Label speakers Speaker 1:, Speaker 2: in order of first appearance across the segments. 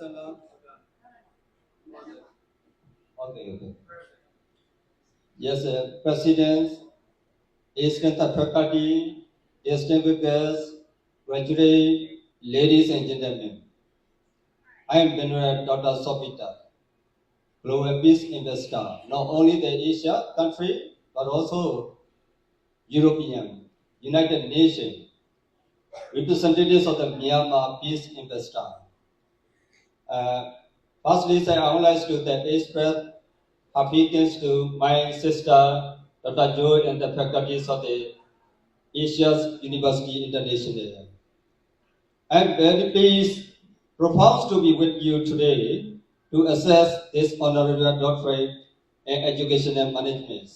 Speaker 1: Okay, okay. Yes, President, esteemed faculty, distinguished guests, graduate, ladies and gentlemen. I am Venerable Dr. Sopita, Global Peace Investor, not only the Asia country, but also European, United Nations, representatives of the Myanmar Peace Investor. Uh, firstly, I would like to express happy thanks to my sister, Dr. Joy, and the faculties of the Asia's University International. I am very pleased, proposed to be with you today to assess this honorary doctorate in educational management.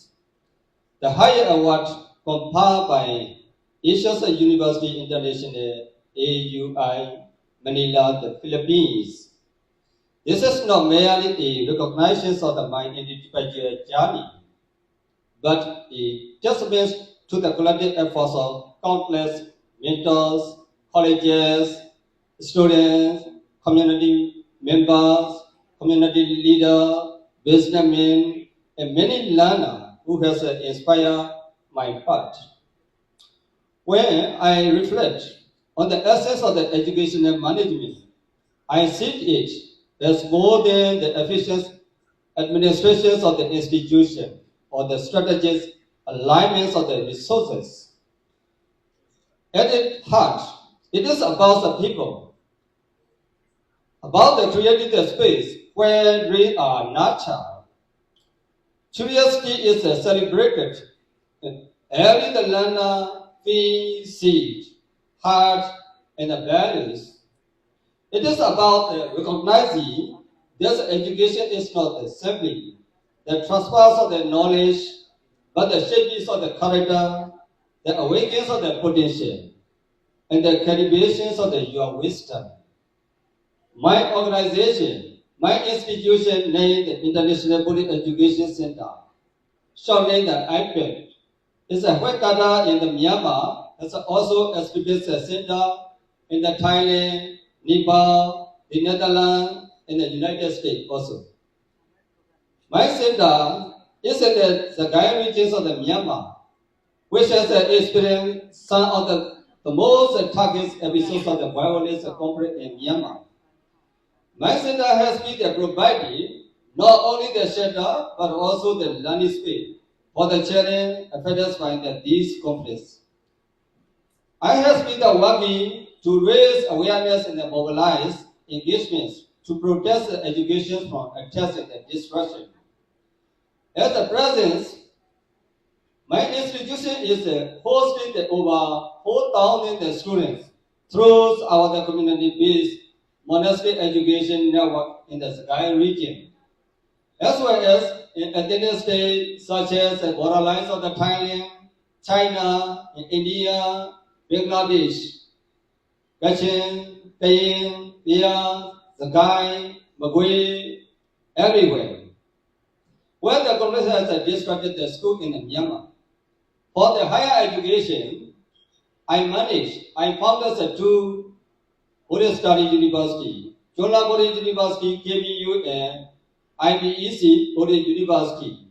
Speaker 1: The higher award conferred by Asia's University International AUI Manila, the Philippines. This is not merely a recognition of the my individual journey, but a testament to the collective efforts of countless mentors, colleges, students, community members, community leaders, businessmen, and many learners who has inspired my path. When I reflect on the essence of the educational management, I see it as more than the efficient administrations of the institution or the strategic alignments of the resources. At its heart, it is about the people, about the creating the space where we are nurtured. Curiosity is celebrated. Every the learner feels, sees, heart, and values. It is about uh, recognizing that education is not simply the transfer of the knowledge, but the shaping of the character, the awakenings of the potential, and the calibrations of the, your wisdom. My organization, my institution named the International Buddhist Education Center, shortly the IPED, is a headquarters in the Myanmar, has also established a center in the Thailand, Nepal, the Netherlands, and the United States also. My center is in the Sagayan regions of the Myanmar, which has experienced some of the, the most target episodes of the violence conflict in Myanmar. My center has been providing not only the shelter but also the learning space for the children affected by the, these conflicts. I have been working to raise awareness and mobilize engagements to protest education from attacks and disruption. At the present, my institution is hosting over 4,000 students through our community-based monastic education network in the Sakai region, as well as in attended states such as the borderlines of the Thailand, China, India, Bangladesh, Kachin, Kayin, Bia, Sakai, Magui, everywhere. Where the Congress has disrupted the school in Myanmar. For the higher education, I managed, I founded the two Study University, Buddhist University, KBU, and IBEC Buddhist University,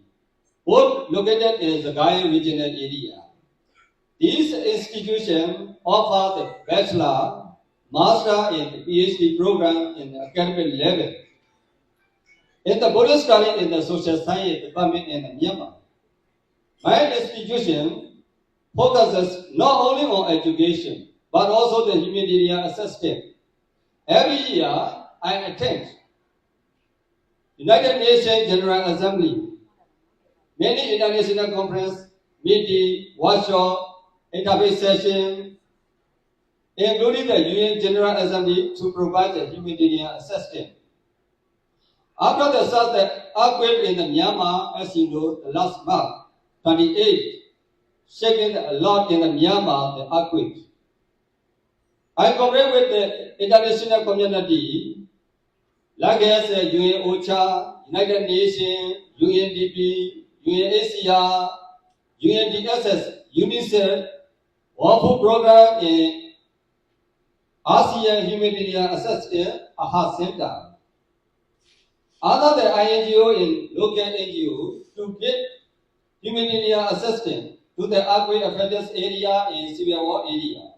Speaker 1: both located in the Gaya regional area. These institutions offer the bachelor, master, and PhD program in academic level. In the Buddhist study in the social science department in Myanmar, my institution focuses not only on education, but also the humanitarian assistance. Every year, I attend United Nations General Assembly, many international conference, meeting, workshop, interfaith session, including the UN General Assembly to provide the humanitarian assistance. After the such earthquake in the Myanmar, as you know, last month, 28, shaking a lot in the Myanmar, the earthquake. I cooperate with the international community, like as the UN OCHA, United Nations, UNDP, UNHCR, UNDSS, UNICEF, World Food Program, and ASEAN Humanitarian Assistance AHA Center. Other than INGO and local NGO to get humanitarian assistance to the earthquake affected area and civil war area.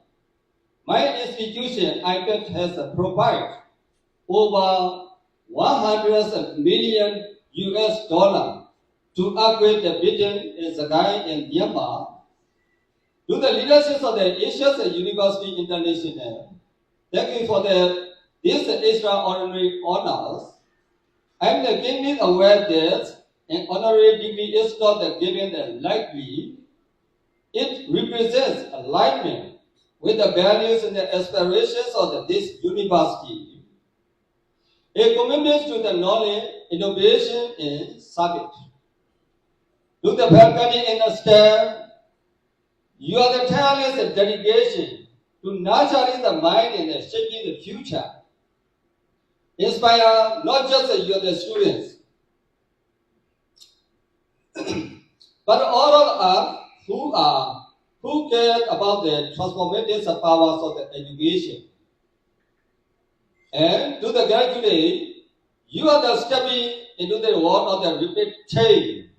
Speaker 1: My institution, IPEF, has provided over 100 million US dollar to upgrade the building in Zagai and Myanmar. To the leadership of the Asian University International, thank you for the, this extraordinary honors. I'm the keenly aware that an honorary degree is not a given lightly. It represents alignment with the values and the aspirations of this university. A commitment to the knowledge, innovation, and service. To the faculty and staff, you are the tireless dedication to nurturing the mind and shaping the future. Inspire uh, not just your the students, but all of us who are who care about the transformative powers of the education. And to the graduate, you are the stepping into the world of the rapid change,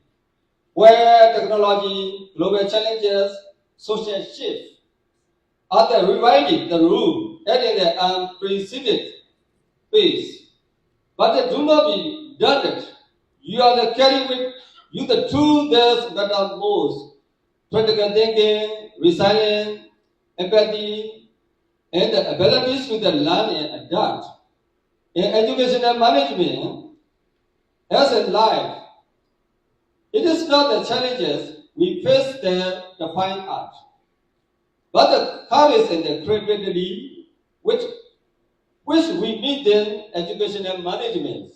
Speaker 1: where technology, global challenges, social shift are the rewriting the rule and in the unprecedented pace. But do not be done. You are the carry with you the truth that are most. Critical thinking, resilience, empathy, and the abilities to learn and adapt. In educational management, as in life, it is not the challenges we face that define us, but the courage and the creativity which, which we meet in educational management.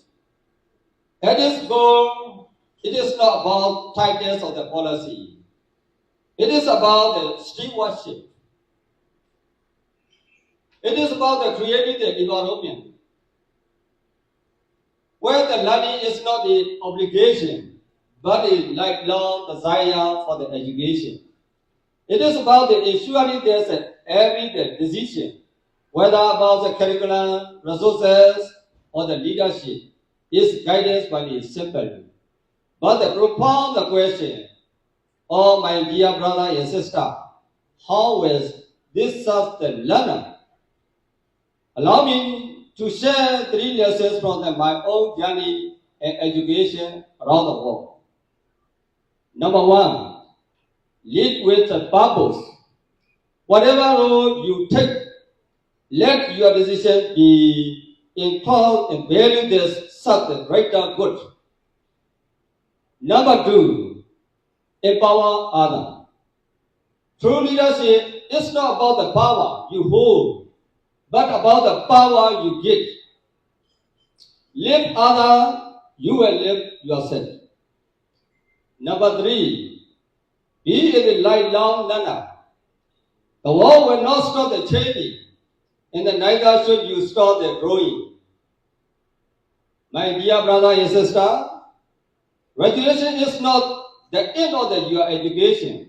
Speaker 1: At its goal, it is not about titles of the policy. It is about the stewardship. It is about the creating the environment where the learning is not the obligation, but a lifelong desire for the education. It is about the ensuring there's every decision, whether about the curriculum, resources, or the leadership, is guided by the simple. But the question, oh my dear brother and sister, how will this serve the learner? Allow me to share three lessons from the- my own journey and education around the world. Number one, lead with a purpose. Whatever road you take, let your decision be in inclined and value this the greater good. Number two, empower others. True leadership is not about the power you hold, but about the power you get. Live other, you will live yourself. Number three, be a lifelong learner. The world will not stop the changing, and neither should you stop the growing. My dear brother and sister, graduation is not the end of the, your education.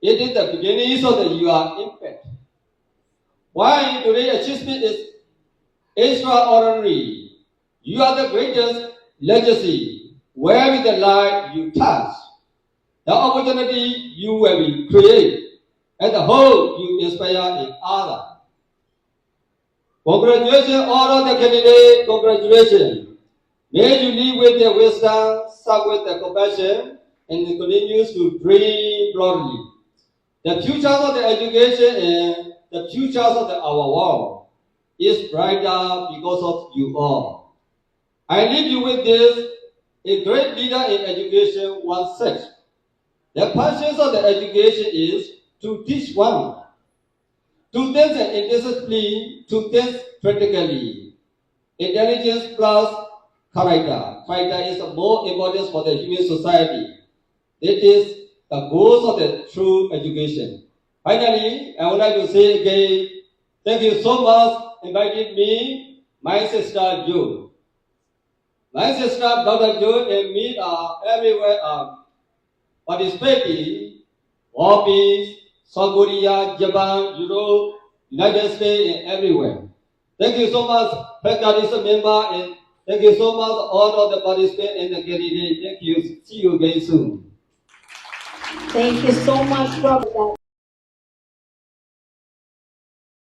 Speaker 1: It is the beginning of the, your impact. Why today achievement is extraordinary. You are the greatest legacy. Where with the life you touch, the opportunity you will create, and the hope you inspire in others. Congratulations, all of the candidates. Congratulations. May you live with the wisdom, serve with the compassion, and continue to dream broadly. The future of the education and the future of the, our world is brighter because of you all. I leave you with this. A great leader in education once said, the passion of the education is to teach one, to think indiscipline, to think critically. Intelligence plus character. Character is more important for the human society. It is the goal of the true education. Finally, I would like to say again, thank you so much invited me, my sister June. My sister Dr. June and me are everywhere are participating, Philippines, South Korea, Japan, Europe, United States, and everywhere. Thank you so much, faculty member, and thank you so much all of the participants and the candidate. Thank you. See you very soon.
Speaker 2: Thank you so much, Robert.